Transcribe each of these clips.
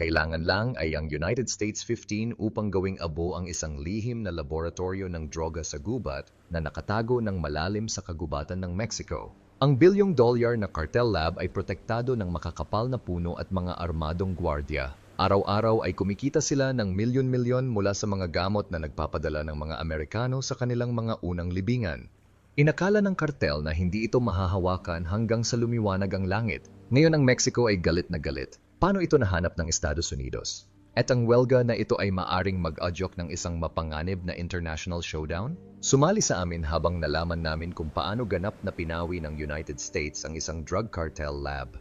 kailangan lang ay ang United States 15 upang gawing abo ang isang lihim na laboratorio ng droga sa gubat na nakatago ng malalim sa kagubatan ng Mexico. Ang bilyong dolyar na cartel lab ay protektado ng makakapal na puno at mga armadong gwardya. Araw-araw ay kumikita sila ng milyon-milyon mula sa mga gamot na nagpapadala ng mga Amerikano sa kanilang mga unang libingan. Inakala ng kartel na hindi ito mahahawakan hanggang sa lumiwanag ang langit. Ngayon ang Mexico ay galit na galit. Paano ito nahanap ng Estados Unidos? At ang welga na ito ay maaring mag-adyok ng isang mapanganib na international showdown? Sumali sa amin habang nalaman namin kung paano ganap na pinawi ng United States ang isang drug cartel lab.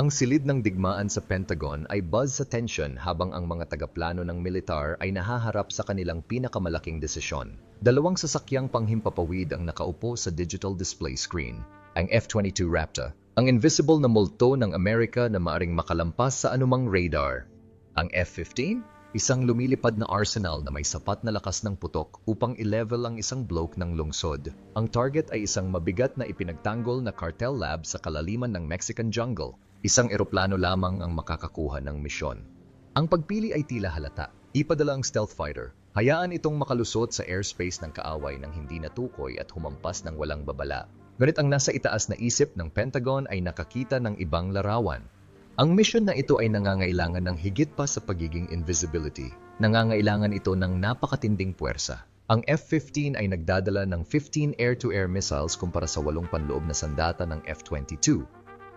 Ang silid ng digmaan sa Pentagon ay buzz sa tension habang ang mga tagaplano ng militar ay nahaharap sa kanilang pinakamalaking desisyon. Dalawang sasakyang panghimpapawid ang nakaupo sa digital display screen, ang F-22 Raptor, ang invisible na multo ng Amerika na maaring makalampas sa anumang radar. Ang F-15, isang lumilipad na arsenal na may sapat na lakas ng putok upang i-level ang isang bloke ng lungsod. Ang target ay isang mabigat na ipinagtanggol na cartel lab sa kalaliman ng Mexican jungle. Isang eroplano lamang ang makakakuha ng misyon. Ang pagpili ay tila halata. Ipadala ang stealth fighter. Hayaan itong makalusot sa airspace ng kaaway ng hindi natukoy at humampas ng walang babala. Ngunit ang nasa itaas na isip ng Pentagon ay nakakita ng ibang larawan. Ang mission na ito ay nangangailangan ng higit pa sa pagiging invisibility. Nangangailangan ito ng napakatinding puwersa. Ang F-15 ay nagdadala ng 15 air-to-air missiles kumpara sa walong panloob na sandata ng F-22.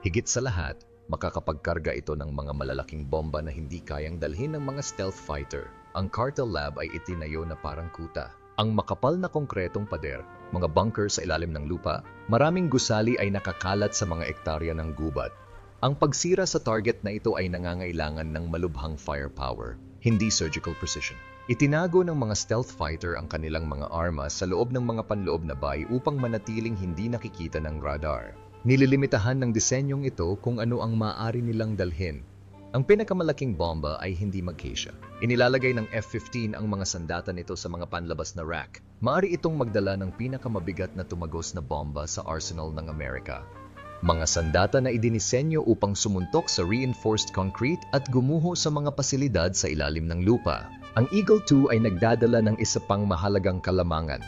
Higit sa lahat, makakapagkarga ito ng mga malalaking bomba na hindi kayang dalhin ng mga stealth fighter. Ang cartel lab ay itinayo na parang kuta. Ang makapal na konkretong pader, mga bunker sa ilalim ng lupa, maraming gusali ay nakakalat sa mga ektarya ng gubat. Ang pagsira sa target na ito ay nangangailangan ng malubhang firepower, hindi surgical precision. Itinago ng mga stealth fighter ang kanilang mga armas sa loob ng mga panloob na bay upang manatiling hindi nakikita ng radar. Nililimitahan ng disenyong ito kung ano ang maaari nilang dalhin. Ang pinakamalaking bomba ay hindi magkasya. Inilalagay ng F-15 ang mga sandata nito sa mga panlabas na rack. Maari itong magdala ng pinakamabigat na tumagos na bomba sa arsenal ng Amerika. Mga sandata na idinisenyo upang sumuntok sa reinforced concrete at gumuho sa mga pasilidad sa ilalim ng lupa. Ang Eagle 2 ay nagdadala ng isa pang mahalagang kalamangan.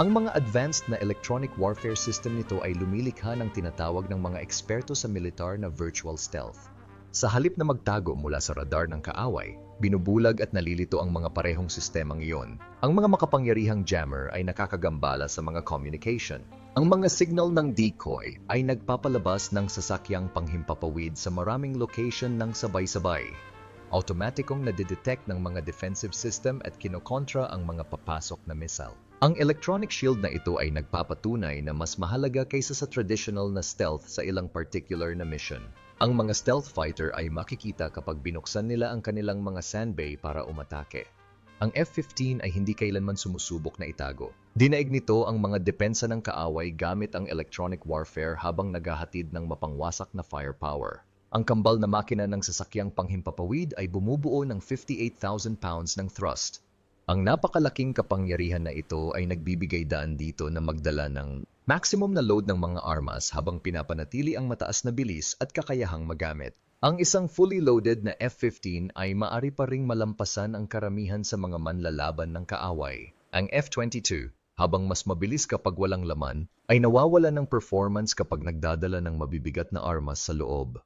Ang mga advanced na electronic warfare system nito ay lumilikha ng tinatawag ng mga eksperto sa militar na virtual stealth. Sa halip na magtago mula sa radar ng kaaway, binubulag at nalilito ang mga parehong sistemang iyon. Ang mga makapangyarihang jammer ay nakakagambala sa mga communication. Ang mga signal ng decoy ay nagpapalabas ng sasakyang panghimpapawid sa maraming location ng sabay-sabay. Automatikong nadidetect ng mga defensive system at kinokontra ang mga papasok na missile. Ang electronic shield na ito ay nagpapatunay na mas mahalaga kaysa sa traditional na stealth sa ilang particular na mission. Ang mga stealth fighter ay makikita kapag binuksan nila ang kanilang mga sandbay para umatake. Ang F-15 ay hindi kailanman sumusubok na itago. Dinaig nito ang mga depensa ng kaaway gamit ang electronic warfare habang naghahatid ng mapangwasak na firepower. Ang kambal na makina ng sasakyang panghimpapawid ay bumubuo ng 58,000 pounds ng thrust. Ang napakalaking kapangyarihan na ito ay nagbibigay daan dito na magdala ng maximum na load ng mga armas habang pinapanatili ang mataas na bilis at kakayahang magamit. Ang isang fully loaded na F-15 ay maari pa ring malampasan ang karamihan sa mga manlalaban ng kaaway. Ang F-22, habang mas mabilis kapag walang laman, ay nawawala ng performance kapag nagdadala ng mabibigat na armas sa loob.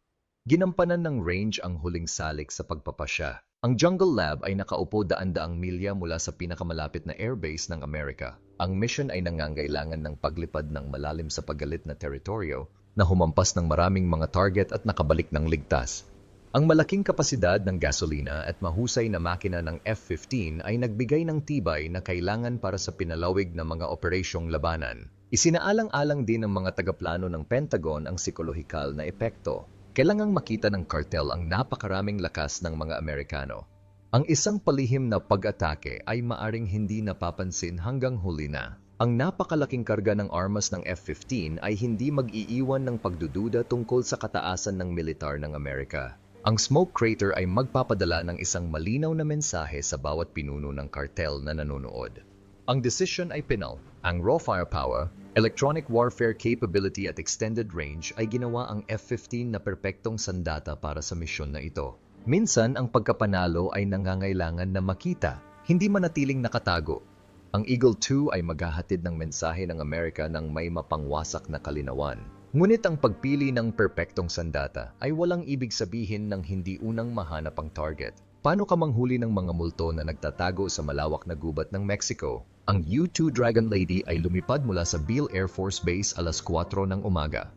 Ginampanan ng range ang huling salik sa pagpapasya. Ang Jungle Lab ay nakaupo daan-daang milya mula sa pinakamalapit na airbase ng Amerika. Ang mission ay nangangailangan ng paglipad ng malalim sa pagalit na teritoryo na humampas ng maraming mga target at nakabalik ng ligtas. Ang malaking kapasidad ng gasolina at mahusay na makina ng F-15 ay nagbigay ng tibay na kailangan para sa pinalawig na mga operasyong labanan. Isinaalang-alang din ng mga tagaplano ng Pentagon ang psikolohikal na epekto kailangang makita ng kartel ang napakaraming lakas ng mga Amerikano. Ang isang palihim na pag-atake ay maaring hindi napapansin hanggang huli na. Ang napakalaking karga ng armas ng F-15 ay hindi mag-iiwan ng pagdududa tungkol sa kataasan ng militar ng Amerika. Ang smoke crater ay magpapadala ng isang malinaw na mensahe sa bawat pinuno ng kartel na nanonood. Ang decision ay pinal. Ang raw firepower, electronic warfare capability at extended range ay ginawa ang F-15 na perpektong sandata para sa misyon na ito. Minsan, ang pagkapanalo ay nangangailangan na makita, hindi manatiling nakatago. Ang Eagle 2 ay maghahatid ng mensahe ng Amerika ng may mapangwasak na kalinawan. Ngunit ang pagpili ng perpektong sandata ay walang ibig sabihin ng hindi unang mahanap ang target. Paano ka manghuli ng mga multo na nagtatago sa malawak na gubat ng Mexico? Ang U-2 Dragon Lady ay lumipad mula sa Beale Air Force Base alas 4 ng umaga.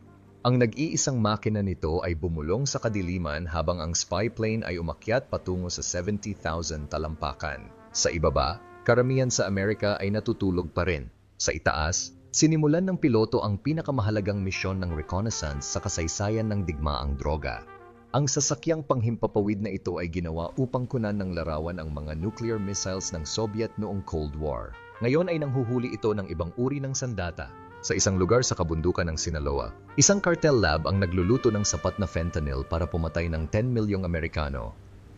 Ang nag-iisang makina nito ay bumulong sa kadiliman habang ang spy plane ay umakyat patungo sa 70,000 talampakan. Sa ibaba, karamihan sa Amerika ay natutulog pa rin. Sa itaas, sinimulan ng piloto ang pinakamahalagang misyon ng reconnaissance sa kasaysayan ng digmaang droga. Ang sasakyang panghimpapawid na ito ay ginawa upang kunan ng larawan ang mga nuclear missiles ng Soviet noong Cold War. Ngayon ay nanghuhuli ito ng ibang uri ng sandata sa isang lugar sa kabundukan ng Sinaloa. Isang cartel lab ang nagluluto ng sapat na fentanyl para pumatay ng 10 milyong Amerikano.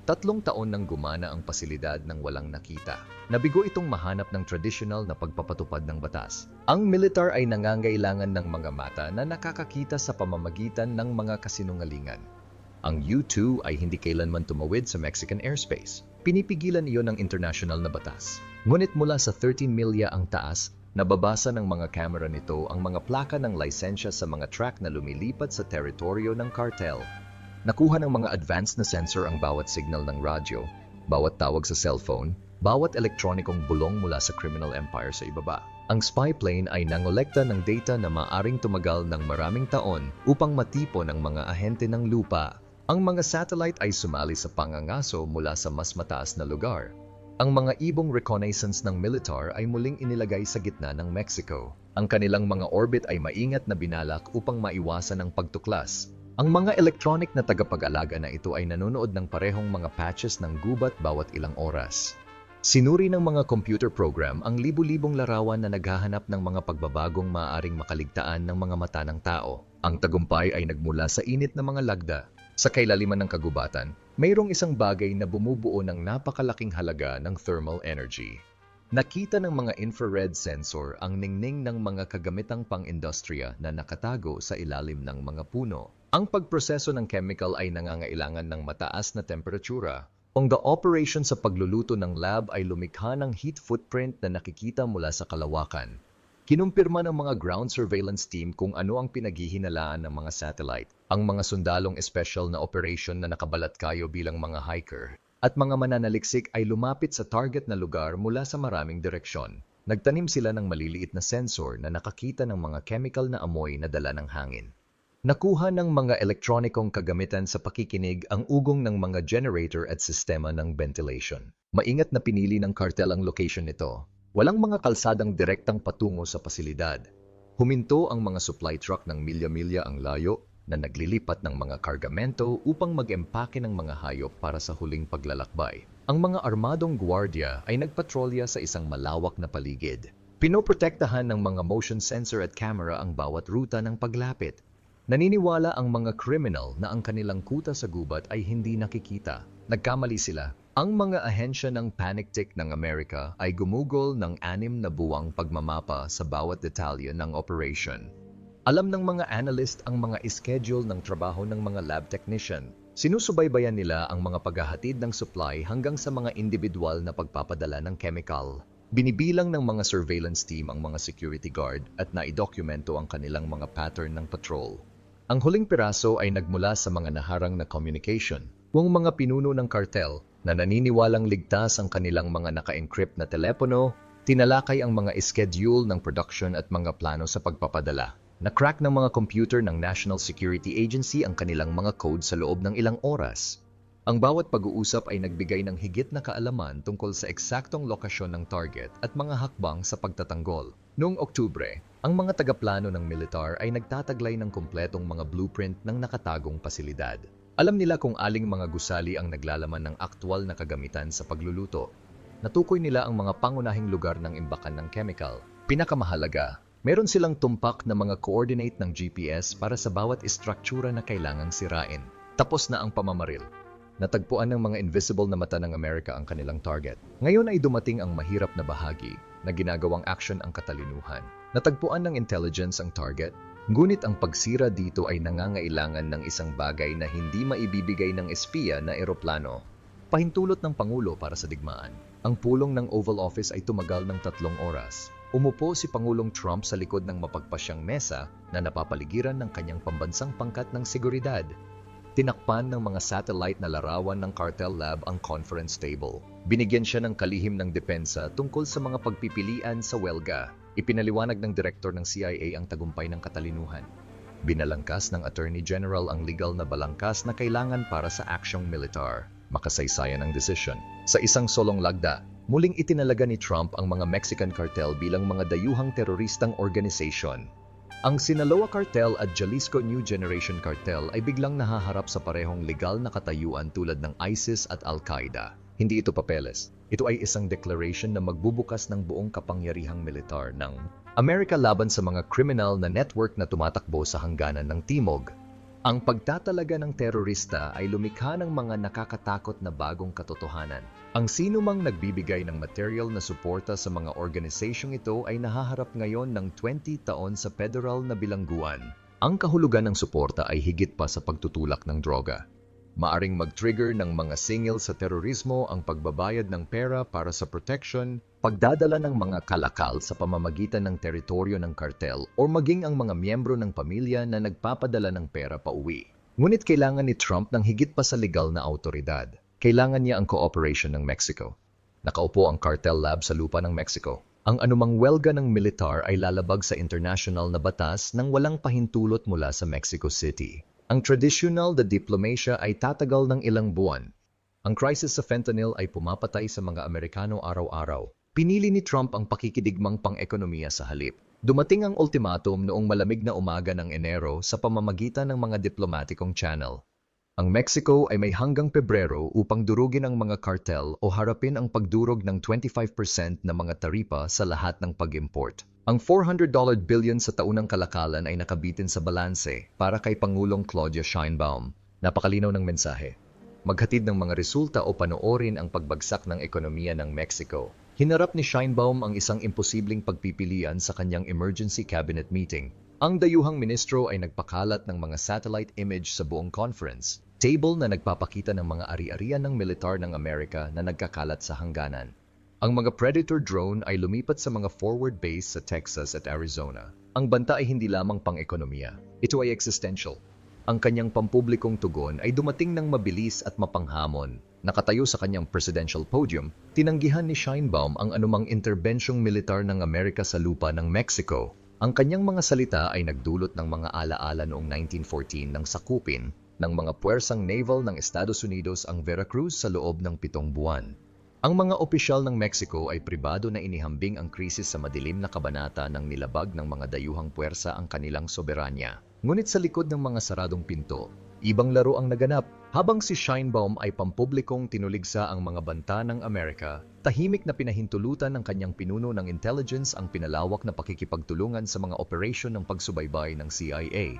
Tatlong taon nang gumana ang pasilidad ng walang nakita. Nabigo itong mahanap ng traditional na pagpapatupad ng batas. Ang militar ay nangangailangan ng mga mata na nakakakita sa pamamagitan ng mga kasinungalingan. Ang U-2 ay hindi kailanman tumawid sa Mexican airspace. Pinipigilan iyon ng international na batas. Ngunit mula sa 13 milya ang taas, Nababasa ng mga kamera nito ang mga plaka ng lisensya sa mga truck na lumilipat sa teritoryo ng cartel. Nakuha ng mga advanced na sensor ang bawat signal ng radyo, bawat tawag sa cellphone, bawat elektronikong bulong mula sa criminal empire sa ibaba. Ang spy plane ay nangolekta ng data na maaring tumagal ng maraming taon upang matipo ng mga ahente ng lupa. Ang mga satellite ay sumali sa pangangaso mula sa mas mataas na lugar ang mga ibong reconnaissance ng militar ay muling inilagay sa gitna ng Mexico. Ang kanilang mga orbit ay maingat na binalak upang maiwasan ang pagtuklas. Ang mga electronic na tagapag-alaga na ito ay nanonood ng parehong mga patches ng gubat bawat ilang oras. Sinuri ng mga computer program ang libu-libong larawan na naghahanap ng mga pagbabagong maaaring makaligtaan ng mga mata ng tao. Ang tagumpay ay nagmula sa init na mga lagda, sa kailaliman ng kagubatan, mayroong isang bagay na bumubuo ng napakalaking halaga ng thermal energy. Nakita ng mga infrared sensor ang ningning ng mga kagamitang pang-industriya na nakatago sa ilalim ng mga puno. Ang pagproseso ng chemical ay nangangailangan ng mataas na temperatura. Ang the operation sa pagluluto ng lab ay lumikha ng heat footprint na nakikita mula sa kalawakan. Kinumpirma ng mga ground surveillance team kung ano ang pinaghihinalaan ng mga satellite, ang mga sundalong special na operation na nakabalat kayo bilang mga hiker, at mga mananaliksik ay lumapit sa target na lugar mula sa maraming direksyon. Nagtanim sila ng maliliit na sensor na nakakita ng mga chemical na amoy na dala ng hangin. Nakuha ng mga elektronikong kagamitan sa pakikinig ang ugong ng mga generator at sistema ng ventilation. Maingat na pinili ng cartel ang location nito Walang mga kalsadang direktang patungo sa pasilidad. Huminto ang mga supply truck ng milya-milya ang layo na naglilipat ng mga kargamento upang mag-empake ng mga hayop para sa huling paglalakbay. Ang mga armadong gwardiya ay nagpatrolya sa isang malawak na paligid. Pinoprotektahan ng mga motion sensor at camera ang bawat ruta ng paglapit. Naniniwala ang mga criminal na ang kanilang kuta sa gubat ay hindi nakikita. Nagkamali sila ang mga ahensya ng Panic Tick ng Amerika ay gumugol ng anim na buwang pagmamapa sa bawat detalye ng operation. Alam ng mga analyst ang mga schedule ng trabaho ng mga lab technician. Sinusubaybayan nila ang mga paghahatid ng supply hanggang sa mga individual na pagpapadala ng chemical. Binibilang ng mga surveillance team ang mga security guard at naidokumento ang kanilang mga pattern ng patrol. Ang huling piraso ay nagmula sa mga naharang na communication. Buong mga pinuno ng cartel na naniniwalang ligtas ang kanilang mga naka-encrypt na telepono, tinalakay ang mga schedule ng production at mga plano sa pagpapadala. Na-crack ng mga computer ng National Security Agency ang kanilang mga code sa loob ng ilang oras. Ang bawat pag-uusap ay nagbigay ng higit na kaalaman tungkol sa eksaktong lokasyon ng target at mga hakbang sa pagtatanggol. Noong Oktubre, ang mga tagaplano ng militar ay nagtataglay ng kumpletong mga blueprint ng nakatagong pasilidad. Alam nila kung aling mga gusali ang naglalaman ng aktwal na kagamitan sa pagluluto. Natukoy nila ang mga pangunahing lugar ng imbakan ng chemical. Pinakamahalaga, meron silang tumpak na mga coordinate ng GPS para sa bawat istruktura na kailangang sirain. Tapos na ang pamamaril. Natagpuan ng mga invisible na mata ng Amerika ang kanilang target. Ngayon ay dumating ang mahirap na bahagi na ginagawang action ang katalinuhan. Natagpuan ng intelligence ang target Ngunit ang pagsira dito ay nangangailangan ng isang bagay na hindi maibibigay ng espiya na eroplano. Pahintulot ng Pangulo para sa digmaan. Ang pulong ng Oval Office ay tumagal ng tatlong oras. Umupo si Pangulong Trump sa likod ng mapagpasyang mesa na napapaligiran ng kanyang pambansang pangkat ng seguridad. Tinakpan ng mga satellite na larawan ng Cartel Lab ang conference table. Binigyan siya ng kalihim ng depensa tungkol sa mga pagpipilian sa welga. Ipinaliwanag ng direktor ng CIA ang tagumpay ng katalinuhan. Binalangkas ng Attorney General ang legal na balangkas na kailangan para sa aksyong militar. Makasaysayan ang desisyon. Sa isang solong lagda, muling itinalaga ni Trump ang mga Mexican cartel bilang mga dayuhang teroristang organisasyon. Ang Sinaloa Cartel at Jalisco New Generation Cartel ay biglang nahaharap sa parehong legal na katayuan tulad ng ISIS at Al-Qaeda. Hindi ito papeles. Ito ay isang declaration na magbubukas ng buong kapangyarihang militar ng Amerika laban sa mga kriminal na network na tumatakbo sa hangganan ng Timog. Ang pagtatalaga ng terorista ay lumikha ng mga nakakatakot na bagong katotohanan. Ang sino mang nagbibigay ng material na suporta sa mga organisasyong ito ay nahaharap ngayon ng 20 taon sa federal na bilangguan. Ang kahulugan ng suporta ay higit pa sa pagtutulak ng droga. Maaring mag-trigger ng mga singil sa terorismo ang pagbabayad ng pera para sa protection, pagdadala ng mga kalakal sa pamamagitan ng teritoryo ng kartel o maging ang mga miyembro ng pamilya na nagpapadala ng pera pauwi. Ngunit kailangan ni Trump ng higit pa sa legal na autoridad. Kailangan niya ang cooperation ng Mexico. Nakaupo ang cartel lab sa lupa ng Mexico. Ang anumang welga ng militar ay lalabag sa international na batas nang walang pahintulot mula sa Mexico City. Ang traditional na diplomasia ay tatagal ng ilang buwan. Ang crisis sa fentanyl ay pumapatay sa mga Amerikano araw-araw. Pinili ni Trump ang pakikidigmang pang-ekonomiya sa halip. Dumating ang ultimatum noong malamig na umaga ng Enero sa pamamagitan ng mga diplomatikong channel. Ang Mexico ay may hanggang Pebrero upang durugin ang mga kartel o harapin ang pagdurog ng 25% na mga taripa sa lahat ng pag-import. Ang $400 billion sa taunang kalakalan ay nakabitin sa balanse para kay Pangulong Claudia Sheinbaum. Napakalinaw ng mensahe. Maghatid ng mga resulta o panoorin ang pagbagsak ng ekonomiya ng Mexico. Hinarap ni Sheinbaum ang isang imposibleng pagpipilian sa kanyang emergency cabinet meeting. Ang dayuhang ministro ay nagpakalat ng mga satellite image sa buong conference, table na nagpapakita ng mga ari-arian ng militar ng Amerika na nagkakalat sa hangganan. Ang mga Predator drone ay lumipat sa mga forward base sa Texas at Arizona. Ang banta ay hindi lamang pang-ekonomiya. Ito ay existential. Ang kanyang pampublikong tugon ay dumating ng mabilis at mapanghamon. Nakatayo sa kanyang presidential podium, tinanggihan ni Sheinbaum ang anumang interbensyong militar ng Amerika sa lupa ng Mexico. Ang kanyang mga salita ay nagdulot ng mga alaala noong 1914 nang sakupin ng mga puwersang naval ng Estados Unidos ang Veracruz sa loob ng pitong buwan. Ang mga opisyal ng Mexico ay pribado na inihambing ang krisis sa madilim na kabanata ng nilabag ng mga dayuhang puwersa ang kanilang soberanya. Ngunit sa likod ng mga saradong pinto, ibang laro ang naganap. Habang si Sheinbaum ay pampublikong tinuligsa ang mga banta ng Amerika, tahimik na pinahintulutan ng kanyang pinuno ng intelligence ang pinalawak na pakikipagtulungan sa mga operasyon ng pagsubaybay ng CIA.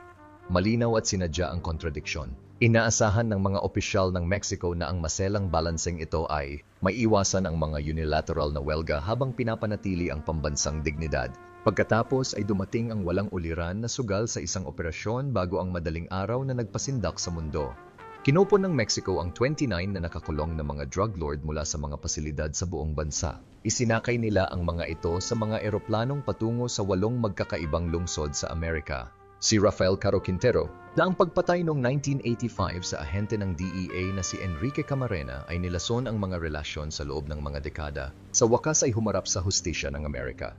Malinaw at sinadya ang kontradiksyon. Inaasahan ng mga opisyal ng Mexico na ang maselang balancing ito ay may iwasan ang mga unilateral na welga habang pinapanatili ang pambansang dignidad. Pagkatapos ay dumating ang walang uliran na sugal sa isang operasyon bago ang madaling araw na nagpasindak sa mundo. Kinupon ng Mexico ang 29 na nakakulong na mga drug lord mula sa mga pasilidad sa buong bansa. Isinakay nila ang mga ito sa mga eroplanong patungo sa walong magkakaibang lungsod sa Amerika. Si Rafael Caro Quintero, na ang pagpatay noong 1985 sa ahente ng DEA na si Enrique Camarena ay nilason ang mga relasyon sa loob ng mga dekada. Sa wakas ay humarap sa hustisya ng Amerika.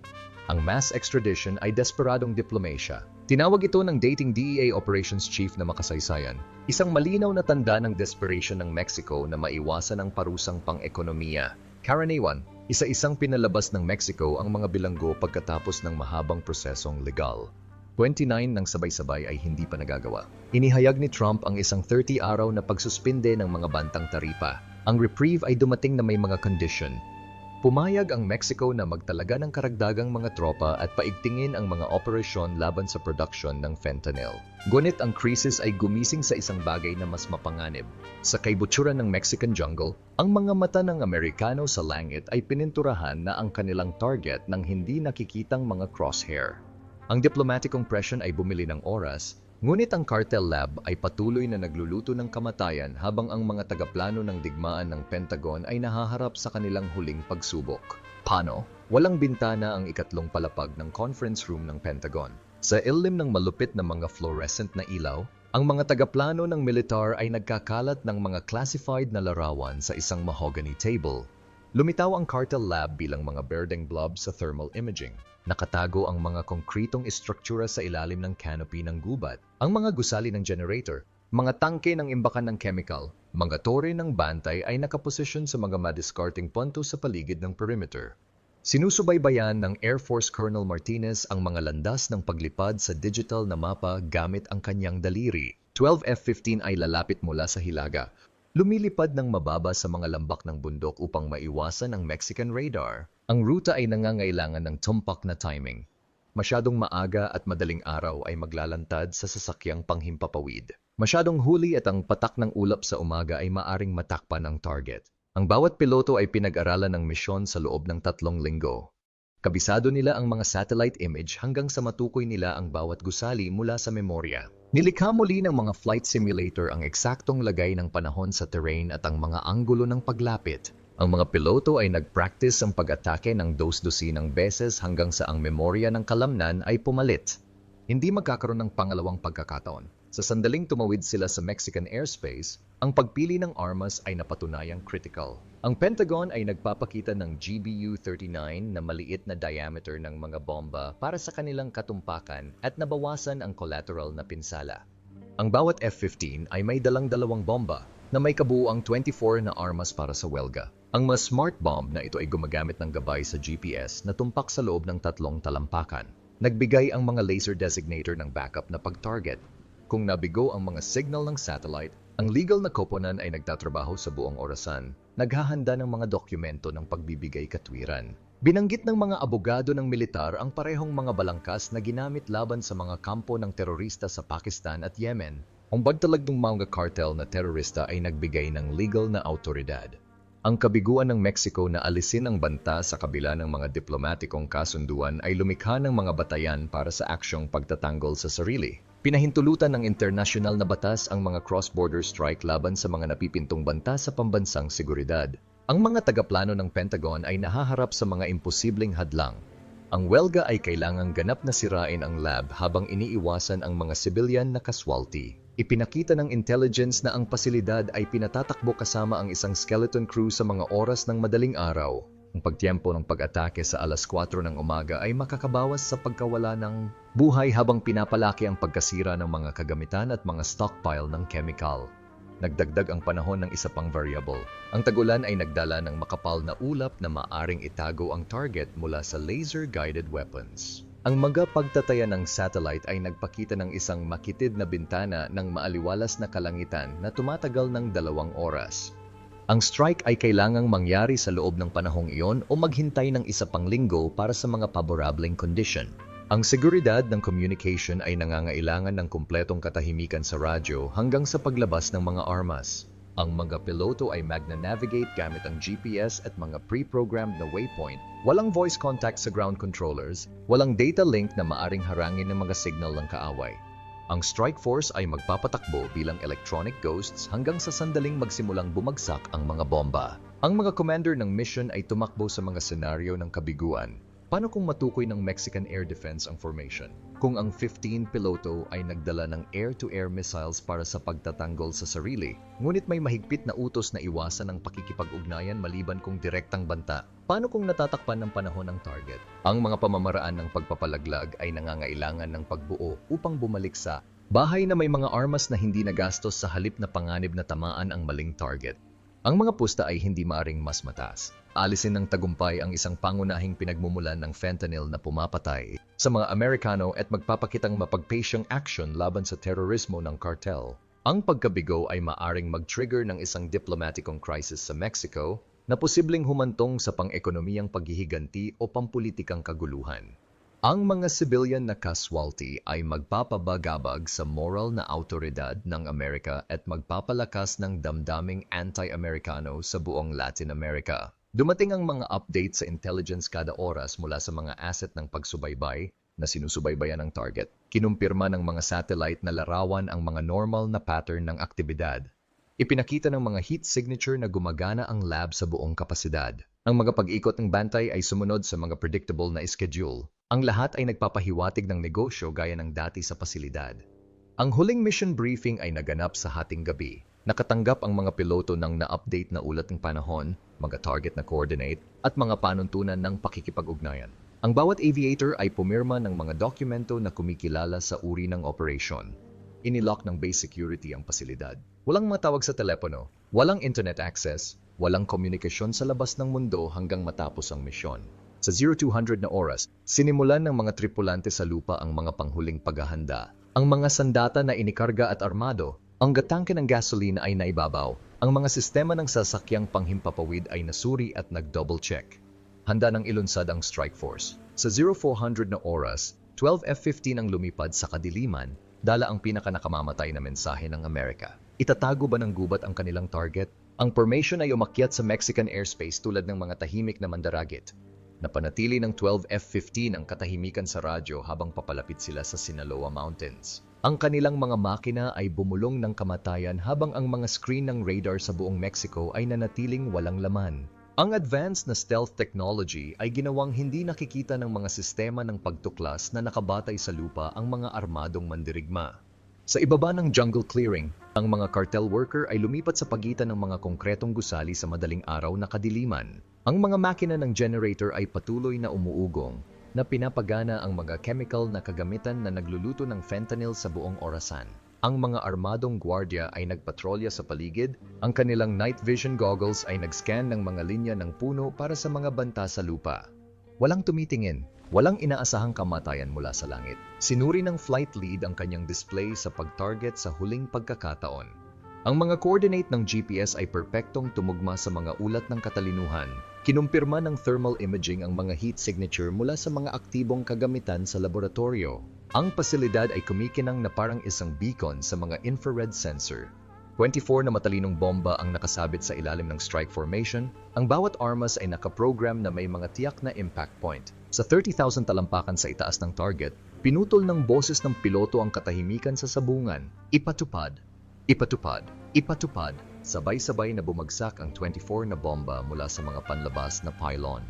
Ang mass extradition ay desperadong diplomasia. Tinawag ito ng dating DEA Operations Chief na makasaysayan. Isang malinaw na tanda ng desperation ng Mexico na maiwasan ang parusang pang-ekonomiya. Karaniwan, isa-isang pinalabas ng Mexico ang mga bilanggo pagkatapos ng mahabang prosesong legal. 29 ng sabay-sabay ay hindi pa nagagawa. Inihayag ni Trump ang isang 30 araw na pagsuspinde ng mga bantang taripa. Ang reprieve ay dumating na may mga condition. Pumayag ang Mexico na magtalaga ng karagdagang mga tropa at paigtingin ang mga operasyon laban sa production ng fentanyl. Ngunit ang krisis ay gumising sa isang bagay na mas mapanganib. Sa kaibuturan ng Mexican jungle, ang mga mata ng Amerikano sa langit ay pininturahan na ang kanilang target ng hindi nakikitang mga crosshair. Ang diplomatikong presyon ay bumili ng oras, ngunit ang cartel lab ay patuloy na nagluluto ng kamatayan habang ang mga tagaplano ng digmaan ng Pentagon ay nahaharap sa kanilang huling pagsubok. Paano? Walang bintana ang ikatlong palapag ng conference room ng Pentagon. Sa ilim ng malupit na mga fluorescent na ilaw, ang mga tagaplano ng militar ay nagkakalat ng mga classified na larawan sa isang mahogany table. Lumitaw ang cartel lab bilang mga birding blobs sa thermal imaging. Nakatago ang mga konkretong istruktura sa ilalim ng canopy ng gubat. Ang mga gusali ng generator, mga tangke ng imbakan ng chemical, mga tore ng bantay ay nakaposisyon sa mga madiscarding punto sa paligid ng perimeter. Sinusubaybayan ng Air Force Colonel Martinez ang mga landas ng paglipad sa digital na mapa gamit ang kanyang daliri. 12 F-15 ay lalapit mula sa Hilaga. Lumilipad ng mababa sa mga lambak ng bundok upang maiwasan ang Mexican radar. Ang ruta ay nangangailangan ng tumpak na timing. Masyadong maaga at madaling araw ay maglalantad sa sasakyang panghimpapawid. Masyadong huli at ang patak ng ulap sa umaga ay maaring matakpan ang target. Ang bawat piloto ay pinag-aralan ng misyon sa loob ng tatlong linggo. Kabisado nila ang mga satellite image hanggang sa matukoy nila ang bawat gusali mula sa memorya. Nilikha muli ng mga flight simulator ang eksaktong lagay ng panahon sa terrain at ang mga anggulo ng paglapit. Ang mga piloto ay nag-practice ang pag-atake ng dos-dosinang beses hanggang sa ang memorya ng kalamnan ay pumalit. Hindi magkakaroon ng pangalawang pagkakataon. Sa sandaling tumawid sila sa Mexican airspace, ang pagpili ng armas ay napatunayang critical. Ang Pentagon ay nagpapakita ng GBU-39 na maliit na diameter ng mga bomba para sa kanilang katumpakan at nabawasan ang collateral na pinsala. Ang bawat F-15 ay may dalang dalawang bomba na may kabuuang 24 na armas para sa welga. Ang mas smart bomb na ito ay gumagamit ng gabay sa GPS na tumpak sa loob ng tatlong talampakan. Nagbigay ang mga laser designator ng backup na pag-target kung nabigo ang mga signal ng satellite, ang legal na koponan ay nagtatrabaho sa buong orasan, naghahanda ng mga dokumento ng pagbibigay katwiran. Binanggit ng mga abogado ng militar ang parehong mga balangkas na ginamit laban sa mga kampo ng terorista sa Pakistan at Yemen. Ang bagtalag ng mga cartel na terorista ay nagbigay ng legal na autoridad. Ang kabiguan ng Mexico na alisin ang banta sa kabila ng mga diplomatikong kasunduan ay lumikha ng mga batayan para sa aksyong pagtatanggol sa sarili. Pinahintulutan ng internasyonal na batas ang mga cross-border strike laban sa mga napipintong banta sa pambansang seguridad. Ang mga tagaplano ng Pentagon ay nahaharap sa mga imposibleng hadlang. Ang welga ay kailangang ganap na sirain ang lab habang iniiwasan ang mga civilian na casualty. Ipinakita ng intelligence na ang pasilidad ay pinatatakbo kasama ang isang skeleton crew sa mga oras ng madaling araw ang pagtiempo ng pag-atake sa alas 4 ng umaga ay makakabawas sa pagkawala ng buhay habang pinapalaki ang pagkasira ng mga kagamitan at mga stockpile ng chemical. Nagdagdag ang panahon ng isa pang variable. Ang tagulan ay nagdala ng makapal na ulap na maaring itago ang target mula sa laser-guided weapons. Ang mga pagtataya ng satellite ay nagpakita ng isang makitid na bintana ng maaliwalas na kalangitan na tumatagal ng dalawang oras. Ang strike ay kailangang mangyari sa loob ng panahong iyon o maghintay ng isa pang linggo para sa mga paborableng condition. Ang seguridad ng communication ay nangangailangan ng kumpletong katahimikan sa radyo hanggang sa paglabas ng mga armas. Ang mga piloto ay magna-navigate gamit ang GPS at mga pre-programmed na waypoint. Walang voice contact sa ground controllers, walang data link na maaring harangin ng mga signal ng kaaway. Ang strike force ay magpapatakbo bilang electronic ghosts hanggang sa sandaling magsimulang bumagsak ang mga bomba. Ang mga commander ng mission ay tumakbo sa mga senaryo ng kabiguan. Paano kung matukoy ng Mexican Air Defense ang formation? Kung ang 15 piloto ay nagdala ng air-to-air missiles para sa pagtatanggol sa sarili, ngunit may mahigpit na utos na iwasan ang pakikipag-ugnayan maliban kung direktang banta, paano kung natatakpan ng panahon ang target? Ang mga pamamaraan ng pagpapalaglag ay nangangailangan ng pagbuo upang bumalik sa bahay na may mga armas na hindi nagastos sa halip na panganib na tamaan ang maling target. Ang mga pusta ay hindi maaring mas mataas. Alisin ng tagumpay ang isang pangunahing pinagmumulan ng fentanyl na pumapatay sa mga Amerikano at magpapakitang mapagpasyang action laban sa terorismo ng cartel. Ang pagkabigo ay maaring mag-trigger ng isang diplomatikong crisis sa Mexico na posibleng humantong sa pang-ekonomiyang paghihiganti o pampulitikang kaguluhan. Ang mga civilian na casualty ay magpapabagabag sa moral na autoridad ng Amerika at magpapalakas ng damdaming anti-Amerikano sa buong Latin America. Dumating ang mga update sa intelligence kada oras mula sa mga asset ng pagsubaybay, na sinusubaybayan ng target. Kinumpirma ng mga satellite na larawan ang mga normal na pattern ng aktibidad. Ipinakita ng mga heat signature na gumagana ang lab sa buong kapasidad. Ang mga pag-ikot ng bantay ay sumunod sa mga predictable na schedule. Ang lahat ay nagpapahiwatig ng negosyo gaya ng dati sa pasilidad. Ang huling mission briefing ay naganap sa hating gabi. Nakatanggap ang mga piloto ng na-update na ulat ng panahon, mga target na coordinate, at mga panuntunan ng pakikipag-ugnayan. Ang bawat aviator ay pumirma ng mga dokumento na kumikilala sa uri ng operation. Inilock ng base security ang pasilidad. Walang matawag sa telepono, walang internet access, walang komunikasyon sa labas ng mundo hanggang matapos ang misyon. Sa 0200 na oras, sinimulan ng mga tripulante sa lupa ang mga panghuling paghahanda. Ang mga sandata na inikarga at armado, ang gatangke ng gasolina ay naibabaw. Ang mga sistema ng sasakyang panghimpapawid ay nasuri at nag-double check. Handa ng ilunsad ang strike force. Sa 0400 na oras, 12 F-15 ang lumipad sa kadiliman, dala ang pinakanakamamatay na mensahe ng Amerika. Itatago ba ng gubat ang kanilang target? Ang formation ay umakyat sa Mexican airspace tulad ng mga tahimik na mandaragit. Napanatili ng 12 F-15 ang katahimikan sa radyo habang papalapit sila sa Sinaloa Mountains. Ang kanilang mga makina ay bumulong ng kamatayan habang ang mga screen ng radar sa buong Mexico ay nanatiling walang laman. Ang advanced na stealth technology ay ginawang hindi nakikita ng mga sistema ng pagtuklas na nakabatay sa lupa ang mga armadong mandirigma. Sa ibaba ng jungle clearing, ang mga cartel worker ay lumipat sa pagitan ng mga konkretong gusali sa madaling araw na kadiliman. Ang mga makina ng generator ay patuloy na umuugong na pinapagana ang mga chemical na kagamitan na nagluluto ng fentanyl sa buong orasan. Ang mga armadong gwardiya ay nagpatrolya sa paligid, ang kanilang night vision goggles ay nag-scan ng mga linya ng puno para sa mga banta sa lupa. Walang tumitingin, walang inaasahang kamatayan mula sa langit. Sinuri ng flight lead ang kanyang display sa pag-target sa huling pagkakataon. Ang mga coordinate ng GPS ay perpektong tumugma sa mga ulat ng katalinuhan. Kinumpirma ng thermal imaging ang mga heat signature mula sa mga aktibong kagamitan sa laboratorio. Ang pasilidad ay kumikinang na parang isang beacon sa mga infrared sensor. 24 na matalinong bomba ang nakasabit sa ilalim ng strike formation. Ang bawat armas ay nakaprogram na may mga tiyak na impact point. Sa 30,000 talampakan sa itaas ng target, pinutol ng boses ng piloto ang katahimikan sa sabungan. Ipatupad, ipatupad, ipatupad. Sabay-sabay na bumagsak ang 24 na bomba mula sa mga panlabas na pylon.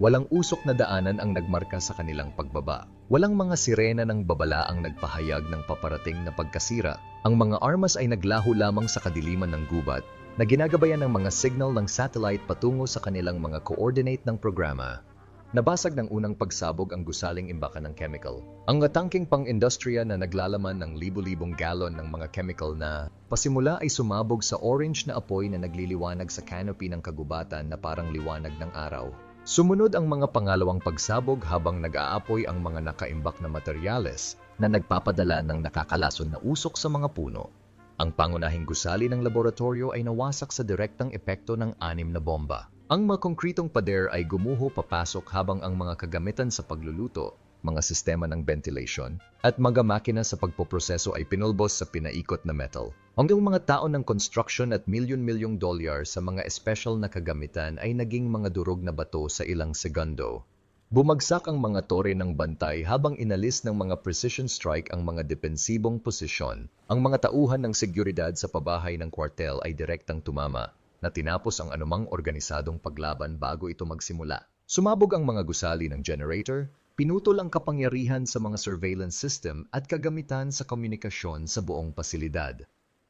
Walang usok na daanan ang nagmarka sa kanilang pagbaba. Walang mga sirena ng babala ang nagpahayag ng paparating na pagkasira. Ang mga armas ay naglaho lamang sa kadiliman ng gubat na ginagabayan ng mga signal ng satellite patungo sa kanilang mga coordinate ng programa. Nabasag ng unang pagsabog ang gusaling imbakan ng chemical. Ang tangking pang-industriya na naglalaman ng libu-libong galon ng mga chemical na pasimula ay sumabog sa orange na apoy na nagliliwanag sa canopy ng kagubatan na parang liwanag ng araw. Sumunod ang mga pangalawang pagsabog habang nag-aapoy ang mga nakaimbak na materyales na nagpapadala ng nakakalason na usok sa mga puno. Ang pangunahing gusali ng laboratorio ay nawasak sa direktang epekto ng anim na bomba. Ang mga pader ay gumuho papasok habang ang mga kagamitan sa pagluluto, mga sistema ng ventilation, at mga makina sa pagpoproseso ay pinulbos sa pinaikot na metal. Hanggang mga taon ng construction at milyon-milyong dolyar sa mga espesyal na kagamitan ay naging mga durog na bato sa ilang segundo. Bumagsak ang mga tore ng bantay habang inalis ng mga precision strike ang mga depensibong posisyon. Ang mga tauhan ng seguridad sa pabahay ng kwartel ay direktang tumama na tinapos ang anumang organisadong paglaban bago ito magsimula. Sumabog ang mga gusali ng generator, pinutol ang kapangyarihan sa mga surveillance system at kagamitan sa komunikasyon sa buong pasilidad.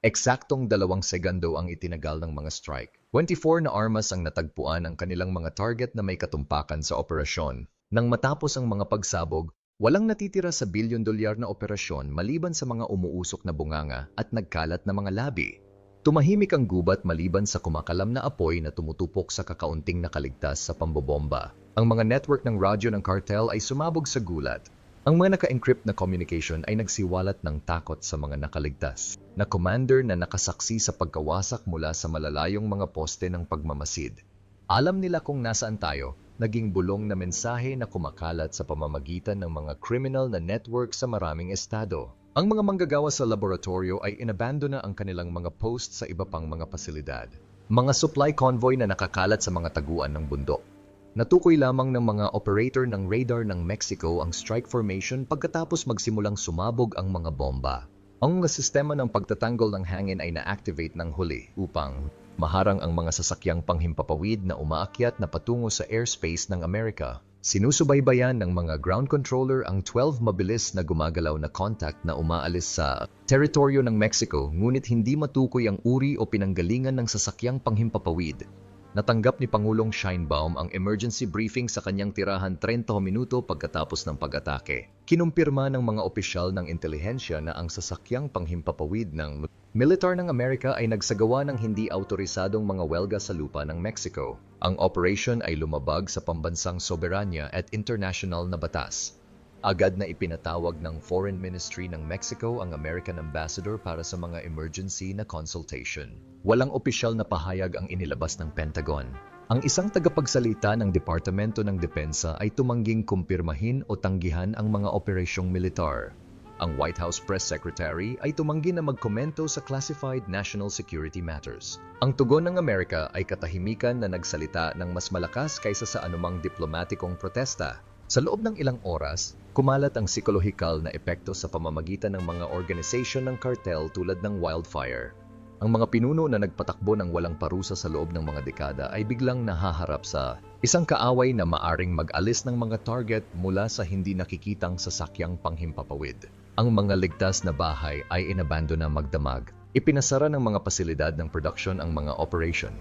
Eksaktong dalawang segundo ang itinagal ng mga strike. 24 na armas ang natagpuan ang kanilang mga target na may katumpakan sa operasyon. Nang matapos ang mga pagsabog, walang natitira sa bilyon dolyar na operasyon maliban sa mga umuusok na bunganga at nagkalat na mga labi. Tumahimik ang gubat maliban sa kumakalam na apoy na tumutupok sa kakaunting nakaligtas sa pambobomba. Ang mga network ng radyo ng cartel ay sumabog sa gulat. Ang mga naka-encrypt na communication ay nagsiwalat ng takot sa mga nakaligtas na commander na nakasaksi sa pagkawasak mula sa malalayong mga poste ng pagmamasid. Alam nila kung nasaan tayo, naging bulong na mensahe na kumakalat sa pamamagitan ng mga criminal na network sa maraming estado. Ang mga manggagawa sa laboratorio ay inabando na ang kanilang mga post sa iba pang mga pasilidad. Mga supply convoy na nakakalat sa mga taguan ng bundok. Natukoy lamang ng mga operator ng radar ng Mexico ang strike formation pagkatapos magsimulang sumabog ang mga bomba. Ang sistema ng pagtatanggol ng hangin ay na-activate ng huli upang maharang ang mga sasakyang panghimpapawid na umaakyat na patungo sa airspace ng Amerika. Sinusubaybayan ng mga ground controller ang 12 mabilis na gumagalaw na contact na umaalis sa teritoryo ng Mexico ngunit hindi matukoy ang uri o pinanggalingan ng sasakyang panghimpapawid. Natanggap ni Pangulong Scheinbaum ang emergency briefing sa kanyang tirahan 30 minuto pagkatapos ng pag-atake. Kinumpirma ng mga opisyal ng intelihensya na ang sasakyang panghimpapawid ng militar ng Amerika ay nagsagawa ng hindi autorisadong mga welga sa lupa ng Mexico. Ang operation ay lumabag sa pambansang soberanya at international na batas. Agad na ipinatawag ng Foreign Ministry ng Mexico ang American Ambassador para sa mga emergency na consultation. Walang opisyal na pahayag ang inilabas ng Pentagon. Ang isang tagapagsalita ng Departamento ng Depensa ay tumangging kumpirmahin o tanggihan ang mga operasyong militar. Ang White House Press Secretary ay tumanggi na magkomento sa classified national security matters. Ang tugon ng Amerika ay katahimikan na nagsalita ng mas malakas kaysa sa anumang diplomatikong protesta. Sa loob ng ilang oras, kumalat ang psikolohikal na epekto sa pamamagitan ng mga organisasyon ng cartel tulad ng Wildfire. Ang mga pinuno na nagpatakbo ng walang parusa sa loob ng mga dekada ay biglang nahaharap sa isang kaaway na maaring mag-alis ng mga target mula sa hindi nakikitang sasakyang panghimpapawid. Ang mga ligtas na bahay ay inabando na magdamag. Ipinasara ng mga pasilidad ng production ang mga operation.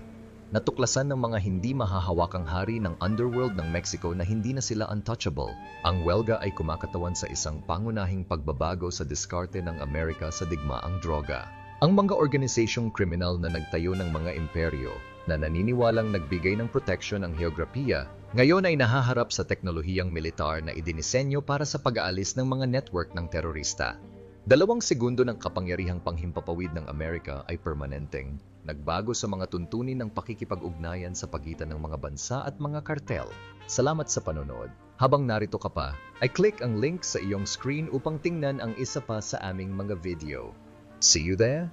Natuklasan ng mga hindi mahahawakang hari ng underworld ng Mexico na hindi na sila untouchable. Ang welga ay kumakatawan sa isang pangunahing pagbabago sa diskarte ng Amerika sa digmaang droga. Ang mga organisasyong kriminal na nagtayo ng mga imperyo na naniniwalang nagbigay ng proteksyon ang heograpiya, ngayon ay nahaharap sa teknolohiyang militar na idinisenyo para sa pag-aalis ng mga network ng terorista. Dalawang segundo ng kapangyarihang panghimpapawid ng Amerika ay permanenteng nagbago sa mga tuntunin ng pakikipag-ugnayan sa pagitan ng mga bansa at mga kartel. Salamat sa panonood. Habang narito ka pa, ay click ang link sa iyong screen upang tingnan ang isa pa sa aming mga video. See you there!